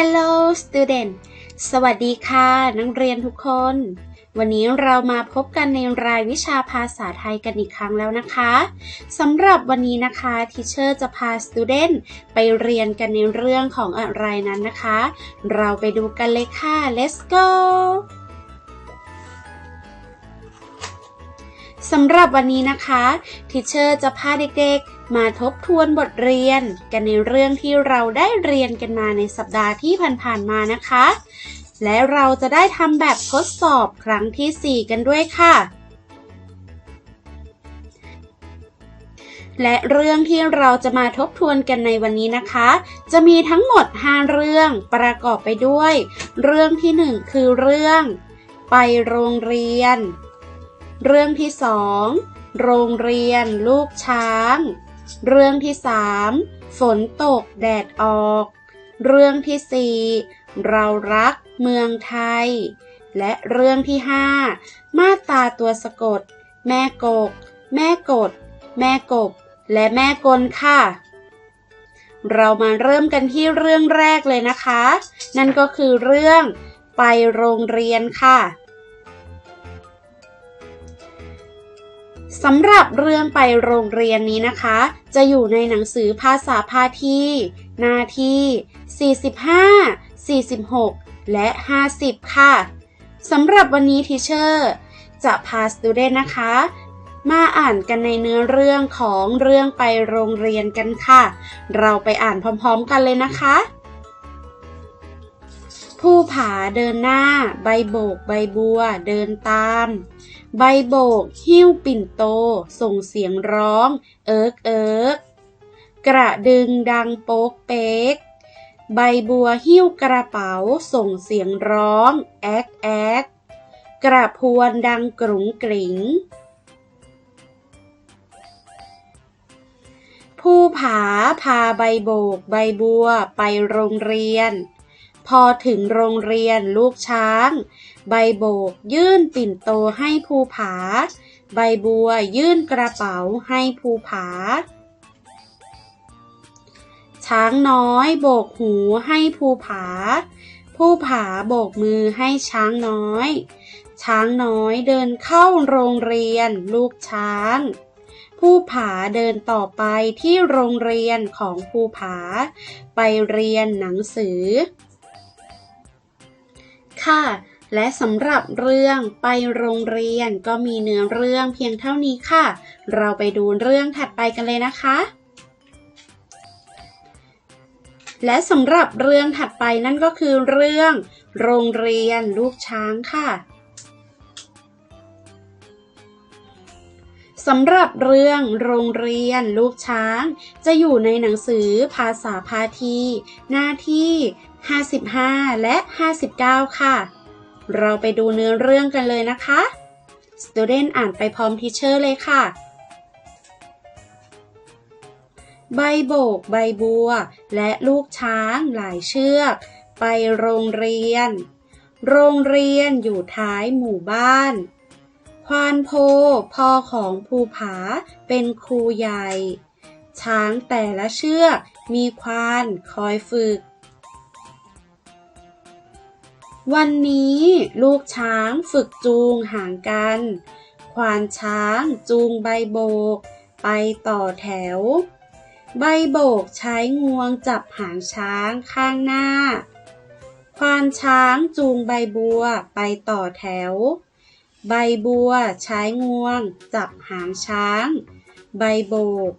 Hello student สวัสดีค่ะนักเรียนทุกคน วันนี้เรามาพบกันในรายวิชาภาษาไทยกันอีกครั้งแล้วนะคะสำหรับวันนี้นะคะทีเชอร์จะพา student ไปเรียนกันในเรื่องของอะไรนั้นนะคะ เราไปดูกันเลยค่ะ let's go สำหรับวันนี้นะคะทิเชอร์จะพาเด็กๆ มาทบทวนบทเรียนกันในเรื่องที่เราได้เรียนกันมาในสัปดาห์ที่ผ่านๆมานะคะ และเราจะได้ทำแบบทดสอบครั้งที่ 4 กันด้วยค่ะ และเรื่องที่เราจะมาทบทวนกันในวันนี้นะคะ จะมีทั้งหมด 5 เรื่องประกอบไปด้วย เรื่องที่ 1 คือเรื่อง ไปโรงเรียน เรื่องที่สองโรงเรียน ลูกช้าง เรื่องที่สามฝนตกแดดออก เรื่องที่สี่เรารักเมืองไทย และเรื่องที่ห้ามาตาตัวสะกด แม่กก แม่กด แม่กบ และแม่กลค่ะ เรามาเริ่มกันที่เรื่องแรกเลยนะคะ นั่นก็คือเรื่องไปโรงเรียนค่ะ สำหรับเรื่องไปโรงเรียนนี้นะคะ จะอยู่ในหนังสือภาษาพาทีหน้าที่ 45 46 และ 50 ค่ะสำหรับวันนี้ทีเชอร์ จะพาสตูเดนนะคะ มาอ่านกันในเนื้อเรื่องของเรื่องไปโรงเรียนกันค่ะ เราไปอ่านพร้อมๆกันเลยนะคะ ผู้ผาเดินหน้า ใบโบกใบบัวเดินตาม ใบโบก หิ้วปิ่นโต ส่งเสียงร้อง เอิกเอิกกระดึงดังโป๊กเป๊ก ใบบัวหิ้วกระเป๋า ส่งเสียงร้อง แอกแอกกระพวนดังกรุงกริงผู้ผาพาใบโบก ใบบัวไปโรงเรียน พอถึงโรงเรียนลูกช้าง ใบโบกยื่นปิ่นโตให้ภูผา ใบบัวยื่นกระเป๋าให้ภูผา ช้างน้อยโบกหูให้ภูผา ภูผาโบกมือให้ช้างน้อย ช้างน้อยเดินเข้าโรงเรียนลูกช้างผู้ผาเดินต่อไปที่โรงเรียนของภูผา ไปเรียนหนังสือ ค่ะ และสำหรับเรื่องไปโรงเรียนก็มีเนื้อเรื่องเพียงเท่านี้ค่ะ เราไปดูเรื่องถัดไปกันเลยนะคะ และสำหรับเรื่องถัดไปนั่นก็คือเรื่อง โรงเรียนลูกช้างค่ะ สำหรับเรื่องโรงเรียนลูกช้าง จะอยู่ในหนังสือภาษาพาที หน้าที่ 55 และ 59 ค่ะ เราไปดูเนื้อเรื่องกันเลยนะคะ Student อ่านไปพร้อมทีเชอร์เลยค่ะ ใบโบก ใบบัว และลูกช้างหลายเชือก ไปโรงเรียน โรงเรียนอยู่ท้ายหมู่บ้าน ควานโพพ่อของภูผาเป็นครูใหญ่ ช้างแต่ละเชือกมีควานคอยฝึก วันนี้ลูกช้างฝึกจูงห่างกัน ควานช้างจูงใบโบก ไปต่อแถว ใบโบกใช้งวงจับหางช้างข้างหน้า ควานช้างจูงใบบัวไปต่อแถว ใบบัวใช้งวง จับหางช้าง ใบโบก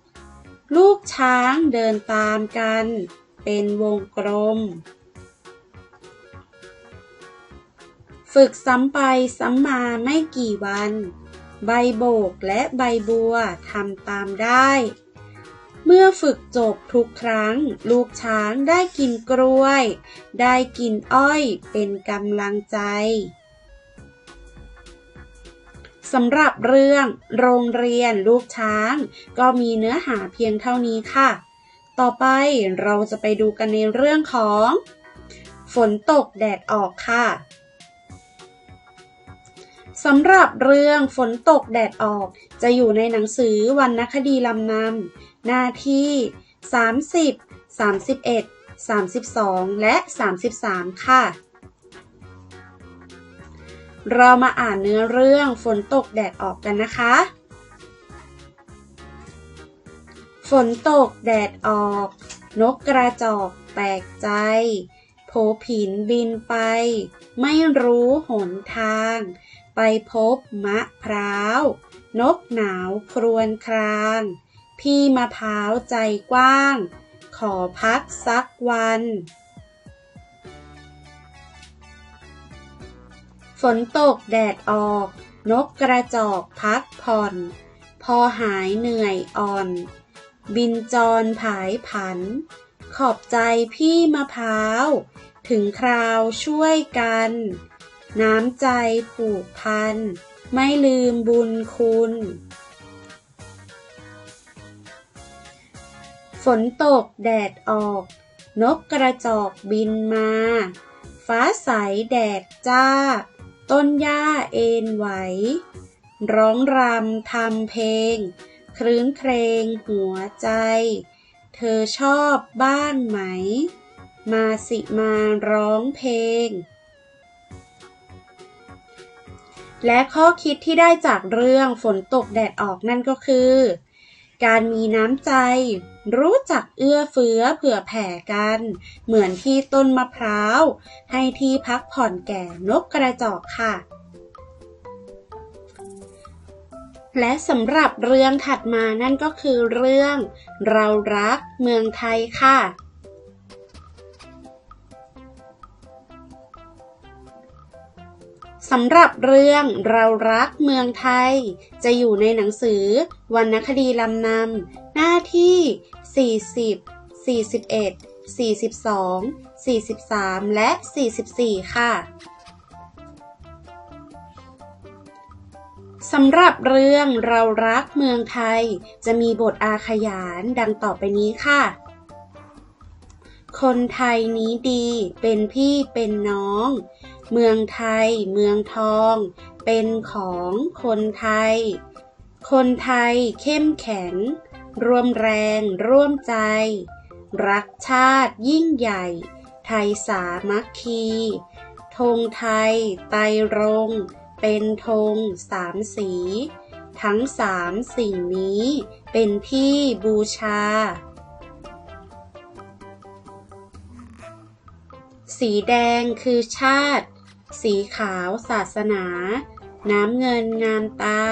ลูกช้างเดินตามกัน เป็นวงกลม ฝึกซ้ำไปซ้ำมาไม่กี่วัน ใบโบกและใบบัวทำตามได้ เมื่อฝึกจบทุกครั้ง ลูกช้างได้กินกล้วย ได้กินอ้อยเป็นกำลังใจ สำหรับเรื่องโรงเรียนลูกช้าง ก็มีเนื้อหาเพียงเท่านี้ค่ะ ต่อไปเราจะไปดูกันในเรื่องของ ฝนตกแดดออกค่ะสำหรับเรื่องฝนตกแดดออก จะอยู่ในหนังสือวรรณคดีลำนำหน้าที่ 30 31 32 และ 33 ค่ะ เรามาอ่านเนื้อเรื่องฝนตกแดดออกกันนะคะ ฝนตกแดดออก นกกระจอกแปลกใจ โผผินบินไป ไม่รู้หนทาง ไปพบมะพร้าว นกหนาวครวญคราง พี่มะพร้าวใจกว้าง ขอพักสักวัน ฝนตกแดดออก นกกระจอกพักผ่อน พอหายเหนื่อยอ่อน บินจรผายผัน ขอบใจพี่มะพร้าว ถึงคราวช่วยกัน น้ำใจผูกพัน ไม่ลืมบุญคุณ ฝนตกแดดออก นกกระจอกบินมา ฟ้าใสแดดจ้า ต้นหญ้าเอ็นไหว ร้องรำทำเพลง ครื้นเครงหัวใจ เธอชอบบ้านไหม มาสิมาร้องเพลง และข้อคิดที่ได้จากเรื่องฝนตกแดดออกนั่นก็คือ การมีน้ำใจ รู้จักเอื้อเฟื้อเผื่อแผ่กัน เหมือนที่ต้นมะพร้าว ให้ที่พักผ่อนแก่นกกระจอกค่ะ และสำหรับเรื่องถัดมานั่นก็คือเรื่อง เรารักเมืองไทยค่ะ สำหรับเรื่องเรารักเมืองไทย จะอยู่ในหนังสือวรรณคดีลำนำหน้าที่ 40 41 42 43 และ 44 ค่ะสำหรับเรื่องเรารักเมืองไทย จะมีบทอาขยานดังต่อไปนี้ค่ะ คนไทยนี้ดีเป็นพี่เป็นน้อง เมืองไทย เมืองทอง เป็นของคนไทย คนไทยเข้มแข็ง ร่วมแรง ร่วมใจ รักชาติยิ่งใหญ่ ไทยสามัคคีธงไทย ไตรรงเป็นธงสามสี ทั้งสามสิ่งนี้ เป็นที่บูชา สีแดงคือชาติ สีขาวศาสนา น้ำเงินงามตา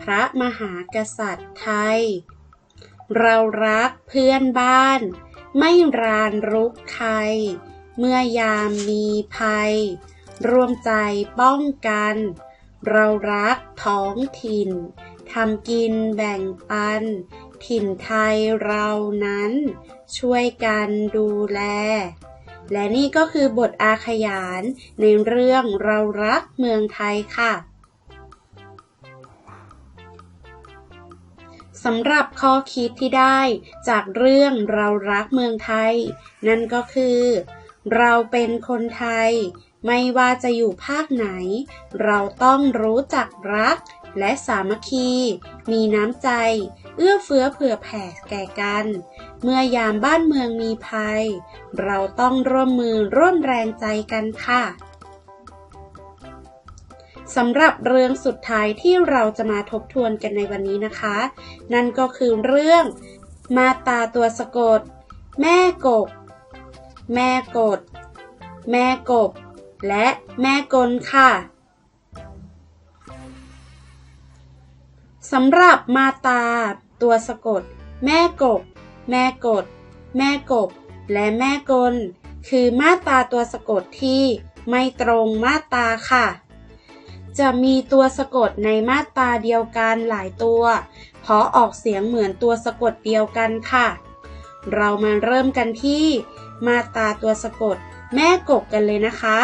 พระมหากษัตริย์ไทย เรารักเพื่อนบ้าน ไม่รานรุกใคร เมื่อยามมีภัยร่วมใจป้องกัน เรารักท้องถิ่นทำกินแบ่งปัน ถิ่นไทยเรานั้น ช่วยกันดูแล และนี่ก็คือบทอาขยานในเรื่องเรารักเมืองไทยค่ะสำหรับข้อคิดที่ได้จากเรื่องเรารักเมืองไทย นั่นก็คือ เราเป็นคนไทย ไม่ว่าจะอยู่ภาคไหน เราต้องรู้จักรักและสามัคคี มีน้ำใจ เอื้อเฟื้อเผื่อแผ่แก่กัน เมื่อยามบ้านเมืองมีภัย เราต้องร่วมมือร่วมแรงใจกันค่ะสำหรับเรื่องสุดท้ายที่เราจะมาทบทวนกันในวันนี้นะคะ นั่นก็คือเรื่องมาตาตัวสะกด แม่กบ แม่กด แม่กบ และแม่กลค่ะสำหรับมาตา ตัวสะกด แม่กบ แม่กด แม่กบ และแม่กล คือมาตาตัวสะกดที่ไม่ตรงมาตาค่ะ จะมีตัวสะกดในมาตราเดียวกันหลายตัว เพราะออกเสียงเหมือนตัวสะกดเดียวกันค่ะ เรามาเริ่มกันที่ มาตราตัวสะกด แม่กบกันเลยนะคะ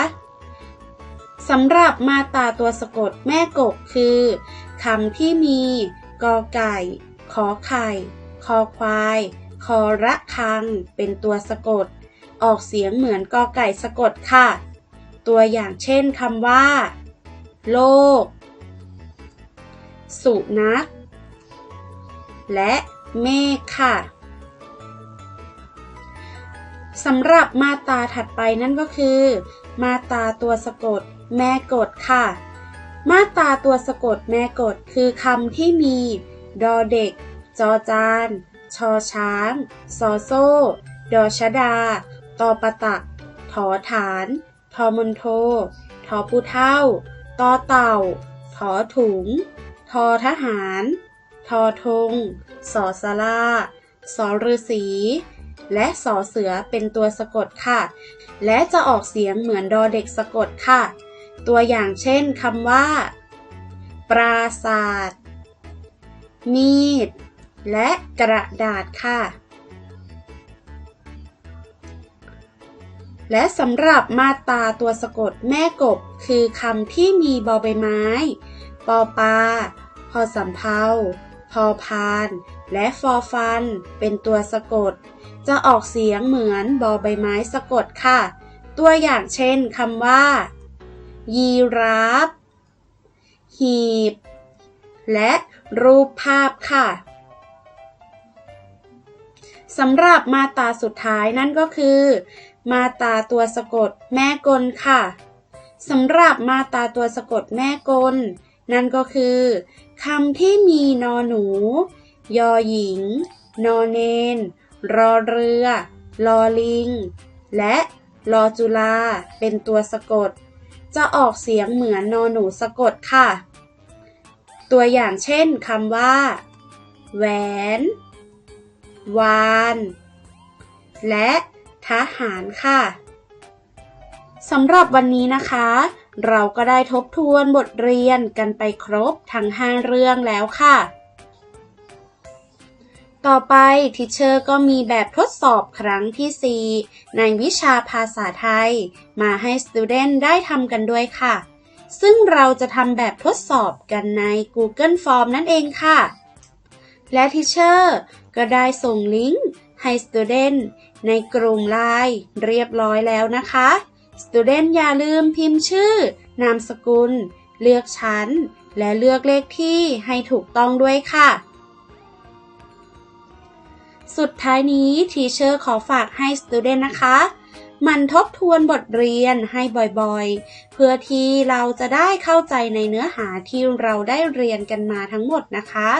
สำหรับมาตราตัวสะกดแม่กบคือคำที่มีกอไก่ ขอไข่ คอควาย คอระคัง เป็นตัวสะกด ออกเสียงเหมือนกอไก่สะกดค่ะ ตัวอย่างเช่นคำว่า โลก สุนัข และเมฆค่ะสำหรับมาตาถัดไปนั่นก็คือ มาตาตัวสะกด แม่กดค่ะ มาตาตัวสะกดแม่กดคือคำที่มี ดอเด็ก จอจาน ชอช้าง ซอโซ่ ดอชดา ตอปะตักถอฐาน ทอมนโท ทอผู้เท่า ตอเต่า ถอถุง ทอทหาร ทอธง สอสลาสอฤษีและสอเสือเป็นตัวสะกดค่ะ และจะออกเสียงเหมือนดอเด็กสะกดค่ะ ตัวอย่างเช่นคำว่า ปราศาสตร์ มีด และกระดาษค่ะ และสำหรับมาตาตัวสะกดแม่กบ คือคำที่มีบอใบไม้ ปอปลาพอสำเพาพอพาน และฟอฟัน เป็นตัวสะกด จะออกเสียงเหมือนบอใบไม้สะกดค่ะ ตัวอย่างเช่นคำว่า ยีราฟหีบ และรูปภาพค่ะสำหรับมาตราสุดท้ายนั่นก็คือ มาตราตัวสะกดแม่กลค่ะสำหรับมาตราตัวสะกดแม่กล นั่นก็คือคำที่มีนอหนู ยอหญิง นอเนน รอเรือ ลอลิง และลอจุลาเป็นตัวสะกด จะออกเสียงเหมือนนอหนูสะกดค่ะ ตัวอย่างเช่นคำว่า แหวน วาน และทหารค่ะสำหรับวันนี้นะคะ เราก็ได้ทบทวนบทเรียนกันไปครบทั้ง 5 เรื่องแล้วค่ะ ต่อไปทิเชอร์ก็มีแบบทดสอบครั้งที่ 4 ในวิชาภาษาไทย มาให้สตูเดนได้ทำกันด้วยค่ะ ซึ่งเราจะทำแบบทดสอบกันใน Google Form นั่นเองค่ะ และทิเชอร์ก็ได้ส่งลิงก์ให้สตูเดนในกลุ่มไลน์เรียบร้อยแล้วนะคะสตูเดนอย่าลืมพิมพ์ชื่อ นามสกุล เลือกชั้น และเลือกเลขที่ให้ถูกต้องด้วยค่ะสุดท้ายนี้ทีเชอร์ขอฝากให้สตูเดนนะคะ มันทบทวนบทเรียนให้บ่อยๆ เพื่อที่เราจะได้เข้าใจในเนื้อหาที่เราได้เรียนกันมาทั้งหมดนะคะ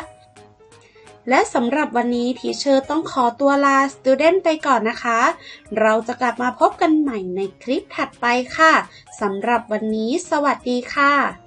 และสำหรับวันนี้ทีเชอร์ต้องขอตัวลาสตูเดนไปก่อนนะคะ เราจะกลับมาพบกันใหม่ในคลิปถัดไปค่ะ สำหรับวันนี้ สวัสดีค่ะ